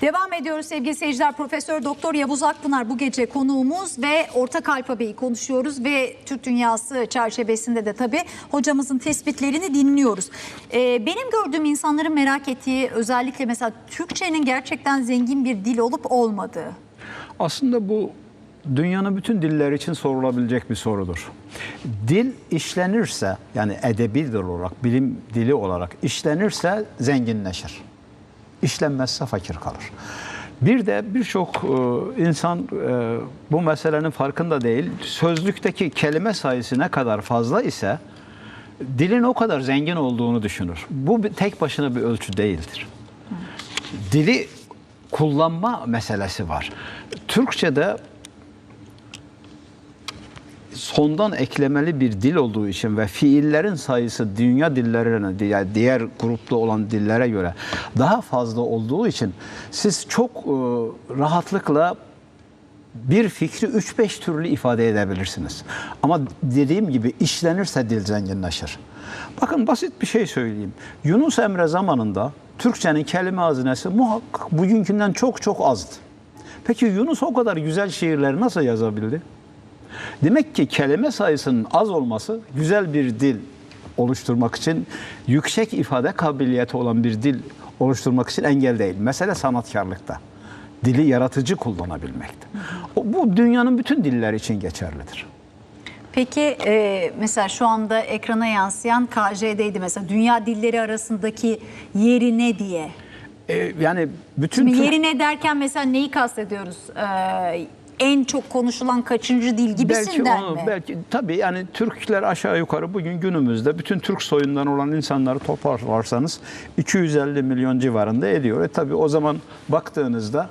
Devam ediyoruz sevgili seyirciler. Profesör Doktor Yavuz Akpınar bu gece konuğumuz ve ortak alfabeyi konuşuyoruz ve Türk dünyası çerçevesinde de tabii hocamızın tespitlerini dinliyoruz. Ee, benim gördüğüm insanların merak ettiği özellikle mesela Türkçenin gerçekten zengin bir dil olup olmadığı. Aslında bu dünyanın bütün dilleri için sorulabilecek bir sorudur. Dil işlenirse yani edebi dil olarak, bilim dili olarak işlenirse zenginleşir. İşlenmezse fakir kalır. Bir de birçok e, insan e, bu meselenin farkında değil. Sözlükteki kelime sayısı ne kadar fazla ise dilin o kadar zengin olduğunu düşünür. Bu tek başına bir ölçü değildir dili kullanma meselesi var. Türkçe'de sondan eklemeli bir dil olduğu için ve fiillerin sayısı dünya dillerine diğer grupta olan dillere göre daha fazla olduğu için siz çok e, rahatlıkla bir fikri 3-5 türlü ifade edebilirsiniz. Ama dediğim gibi işlenirse dil zenginleşir. Bakın basit bir şey söyleyeyim. Yunus Emre zamanında Türkçenin kelime hazinesi muhakkak bugünkünden çok çok azdı. Peki Yunus o kadar güzel şiirleri nasıl yazabildi? Demek ki kelime sayısının az olması güzel bir dil oluşturmak için yüksek ifade kabiliyeti olan bir dil oluşturmak için engel değil. Mesele sanatkarlıkta. Dili yaratıcı kullanabilmekte. O, bu dünyanın bütün dilleri için geçerlidir. Peki e, mesela şu anda ekrana yansıyan KJ'deydi mesela dünya dilleri arasındaki yeri ne diye. Ee, yani bütün Şimdi yeri ne derken mesela neyi kastediyoruz? Ee, en çok konuşulan kaçıncı dil belki gibisinden onu, mi? belki tabii yani Türkler aşağı yukarı bugün günümüzde bütün Türk soyundan olan insanları toparlarsanız 250 milyon civarında ediyor. E tabii o zaman baktığınızda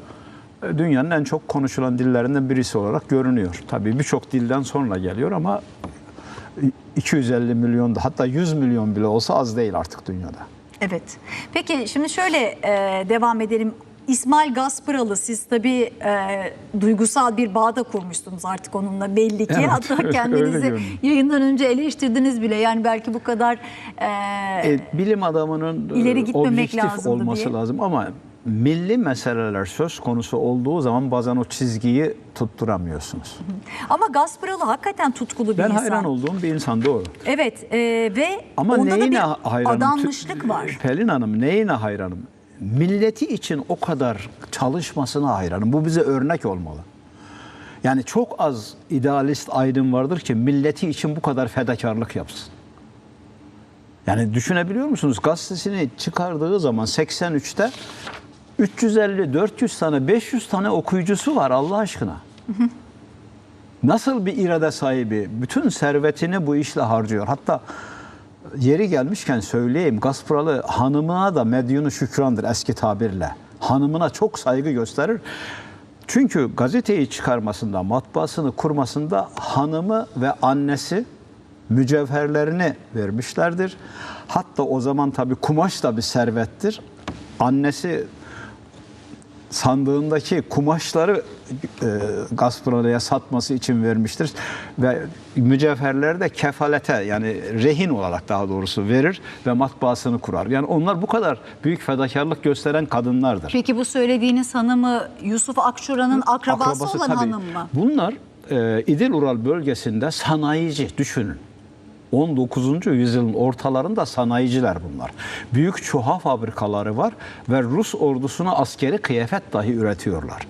e, dünyanın en çok konuşulan dillerinden birisi olarak görünüyor. Tabii birçok dilden sonra geliyor ama 250 milyon da hatta 100 milyon bile olsa az değil artık dünyada. Evet. Peki şimdi şöyle e, devam edelim. İsmail Gaspıralı siz tabii e, duygusal bir bağ da kurmuşsunuz artık onunla belli ki. Evet, Hatta kendinizi yayından önce eleştirdiniz bile. Yani belki bu kadar e, E, bilim adamının e, İleri gitmemek lazımdı olması diye. lazım ama milli meseleler söz konusu olduğu zaman bazen o çizgiyi tutturamıyorsunuz. ama Gaspıralı hakikaten tutkulu bir Ben insan. hayran olduğum bir insan doğru. Evet e, ve Ama onda da bir hayranım? adanmışlık var. Pelin Hanım neyine hayranım? Milleti için o kadar çalışmasına hayranım. Bu bize örnek olmalı. Yani çok az idealist aydın vardır ki milleti için bu kadar fedakarlık yapsın. Yani düşünebiliyor musunuz? Gazetesini çıkardığı zaman 83'te 350-400 tane, 500 tane okuyucusu var Allah aşkına. Nasıl bir irade sahibi? Bütün servetini bu işle harcıyor. Hatta yeri gelmişken söyleyeyim. Gasparalı hanımına da medyunu şükrandır eski tabirle. Hanımına çok saygı gösterir. Çünkü gazeteyi çıkarmasında, matbaasını kurmasında hanımı ve annesi mücevherlerini vermişlerdir. Hatta o zaman tabii kumaş da bir servettir. Annesi sandığındaki kumaşları e, Gazprola'ya satması için vermiştir. Ve mücevherleri de kefalete yani rehin olarak daha doğrusu verir ve matbaasını kurar. Yani onlar bu kadar büyük fedakarlık gösteren kadınlardır. Peki bu söylediğiniz hanımı Yusuf Akçura'nın akrabası, akrabası olan tabii. hanım mı? Bunlar e, İdil Ural bölgesinde sanayici düşünün. 19. yüzyılın ortalarında sanayiciler bunlar. Büyük çuha fabrikaları var ve Rus ordusuna askeri kıyafet dahi üretiyorlar.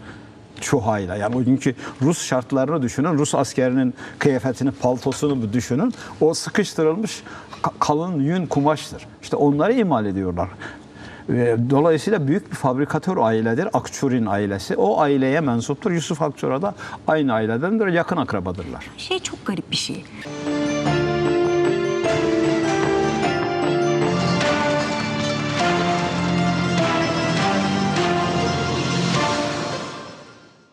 Çuhayla yani o günkü Rus şartlarını düşünün. Rus askerinin kıyafetini, paltosunu düşünün. O sıkıştırılmış ka- kalın yün kumaştır. İşte onları imal ediyorlar. Dolayısıyla büyük bir fabrikatör ailedir. Akçur'in ailesi. O aileye mensuptur. Yusuf Akçur'a da aynı ailedendir. Yakın akrabadırlar. Şey çok garip bir şey.